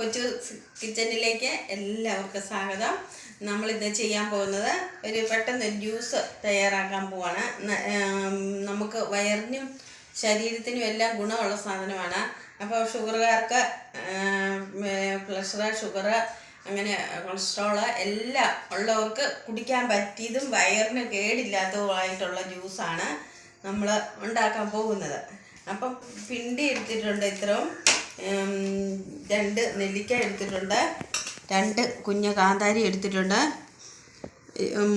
കൊച്ചു കിച്ചണിലേക്ക് എല്ലാവർക്കും സ്വാഗതം. നമ്മളിത് ചെയ്യാൻ പോകുന്നത് ഒരു പെട്ടെന്ന് ജ്യൂസ് തയ്യാറാക്കാൻ പോവാണ്. നമുക്ക് വയറിനും ശരീരത്തിനും എല്ലാം ഗുണമുള്ള സാധനമാണ്. അപ്പോൾ ഷുഗറുകാർക്ക് പ്രഷർ ഷുഗർ അങ്ങനെ കൊളസ്ട്രോൾ എല്ലാം ഉള്ളവർക്ക് കുടിക്കാൻ പറ്റിയതും വയറിന് കേടില്ലാത്തതുമായിട്ടുള്ള ജ്യൂസാണ് നമ്മൾ ഉണ്ടാക്കാൻ പോകുന്നത്. അപ്പം പിണ്ടി എടുത്തിട്ടുണ്ട് ഇത്രയും. രണ്ട് നെല്ലിക്ക എടുത്തിട്ടുണ്ട്. രണ്ട് കുഞ്ഞ് കാന്താരി എടുത്തിട്ടുണ്ട്.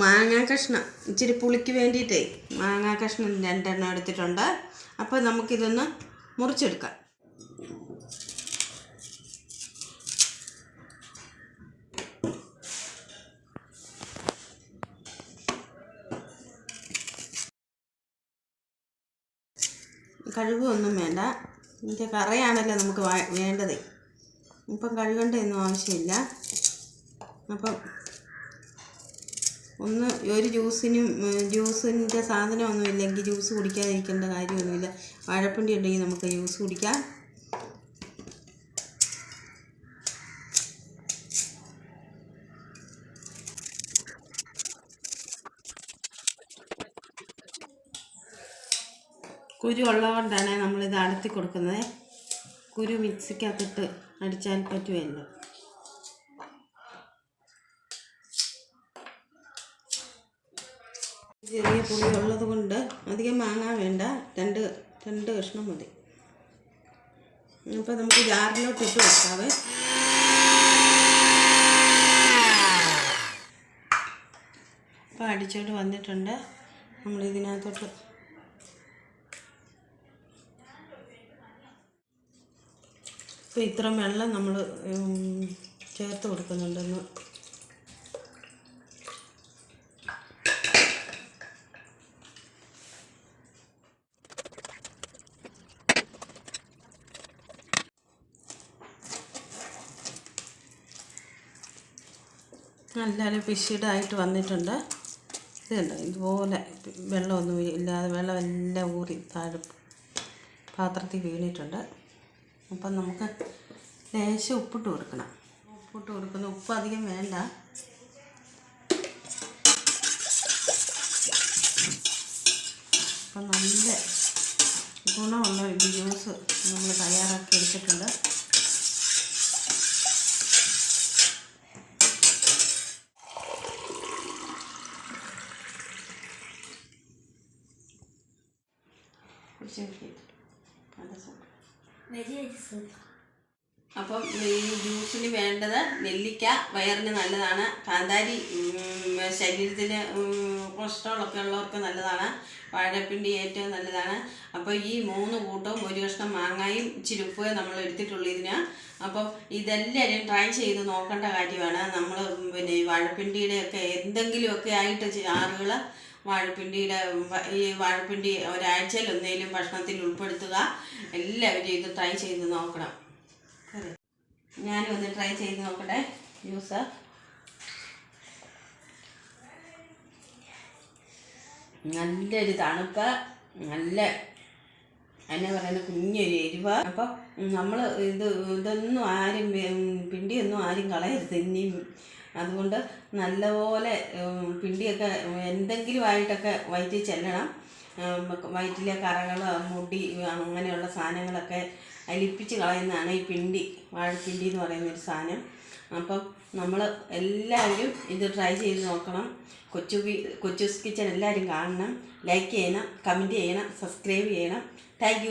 മാങ്ങാ കഷ്ണം. ഇച്ചിരി പുളിക്ക് വേണ്ടിയിട്ടേ മാങ്ങാ കഷ്ണം രണ്ടെണ്ണം എടുത്തിട്ടുണ്ട്. അപ്പോൾ നമുക്കിതൊന്ന് മുറിച്ചെടുക്കാം. കഴുകൊന്നും വേണ്ട. ഇതിന്റെ കറയാണല്ലോ നമുക്ക് വേണ്ടത്. ഇപ്പം കഴുകേണ്ടതൊന്നും ആവശ്യമില്ല. അപ്പം ഒന്ന് ഒരു ജ്യൂസിനും ജ്യൂസിന്റെ സാധനമൊന്നും ഇല്ലെങ്കിൽ ജ്യൂസ് കുടിക്കാതിരിക്കേണ്ട കാര്യമൊന്നുമില്ല. വാഴപ്പിണ്ടി ഉണ്ടെങ്കിൽ നമുക്ക് ജ്യൂസ് കുടിക്കാം. കുരു ഉള്ളതുകൊണ്ടാണ് നമ്മളിത് അടത്തി കൊടുക്കുന്നത് കുരു മിക്സിക്കകത്തിട്ട് അടിച്ചാൽ പറ്റുമല്ലോ ചെറിയ പുളി ഉള്ളത് കൊണ്ട് അധികം മാങ്ങ വേണ്ട. രണ്ട് രണ്ട് കഷ്ണം മതി. അപ്പോൾ നമുക്ക് ജാറിലോട്ട് ഇട്ട് വെക്കാവേ. അപ്പോൾ അടിച്ചോട്ട് വന്നിട്ടുണ്ട്. നമ്മൾ ഇതിനകത്തോട്ട് ഇപ്പോൾ ഇത്ര വെള്ളം നമ്മൾ ചേർത്ത് കൊടുക്കുന്നുണ്ടെന്ന്. നല്ലൊരു പിശിടായിട്ട് വന്നിട്ടുണ്ട്. ഇതുണ്ട് ഇതുപോലെ വെള്ളമൊന്നും ഇല്ലാതെ വെള്ളമെല്ലാം ഊറി താഴെ പാത്രത്തിൽ വീണിട്ടുണ്ട്. അപ്പം നമുക്ക് ലേശം ഉപ്പിട്ട് കൊടുക്കണം. ഉപ്പിട്ട് കൊടുക്കുന്ന. ഉപ്പ് അധികം വേണ്ട. അപ്പം നല്ല ഗുണമുള്ള ഒരു ജ്യൂസ് നമ്മൾ തയ്യാറാക്കി എടുത്തിട്ടുണ്ട്. അപ്പം ഈ ജ്യൂസിന് വേണ്ടത് നെല്ലിക്ക വയറിന് നല്ലതാണ്. കാന്താരി ശരീരത്തിന് കൊളസ്ട്രോൾ ഒക്കെ ഉള്ളവർക്ക് നല്ലതാണ്. വാഴപ്പിണ്ടി ഏറ്റവും നല്ലതാണ്. അപ്പോൾ ഈ മൂന്ന് കൂട്ടവും ഒരു കഷ്ണം മാങ്ങായും ചിരുപ്പുകയും നമ്മൾ എടുത്തിട്ടുള്ളൂ ഇതിന്. അപ്പം ഇതെല്ലാവരും ട്രൈ ചെയ്ത് നോക്കേണ്ട കാര്യമാണ്. നമ്മൾ പിന്നെ ഈ വാഴപ്പിണ്ടിയുടെയൊക്കെ എന്തെങ്കിലുമൊക്കെ ആയിട്ട് ചാറുകൾ വാഴപ്പിണ്ടിയുടെ ഈ വാഴപ്പിണ്ടി ഒരാഴ്ചയിൽ ഒന്നേലും ഭക്ഷണത്തിൽ ഉൾപ്പെടുത്തുക. എല്ലാവരും ഇത് ട്രൈ ചെയ്ത് നോക്കണം. ഞാനും ഒന്ന് ട്രൈ ചെയ്ത് നോക്കട്ടെ ജ്യൂസ് നല്ലൊരു തണുപ്പ് നല്ല എന്നെ പറയുന്ന കുഞ്ഞൊരു എരിവ്. അപ്പോൾ നമ്മൾ ഇത് ഇതൊന്നും ആരും പിണ്ടിയൊന്നും ആരും കളയരുത്. ഇനിയും അതുകൊണ്ട് നല്ലപോലെ പിണ്ടിയൊക്കെ എന്തെങ്കിലും ആയിട്ടൊക്കെ വയറ്റിൽ ചെല്ലണം. വയറ്റിലെ കറകൾ മുടി അങ്ങനെയുള്ള സാധനങ്ങളൊക്കെ അലിപ്പിച്ച് കളയുന്നതാണ് ഈ പിണ്ടി വാഴപ്പിണ്ടി എന്ന് പറയുന്ന ഒരു സാധനം. അപ്പം നമ്മൾ എല്ലാവരും ഇത് ട്രൈ ചെയ്ത് നോക്കണം. കൊച്ചു കൊച്ചു കിച്ചൺ എല്ലാവരും കാണണം. ലൈക്ക് ചെയ്യണം കമന്റ് ചെയ്യണം സബ്സ്ക്രൈബ് ചെയ്യണം. താങ്ക്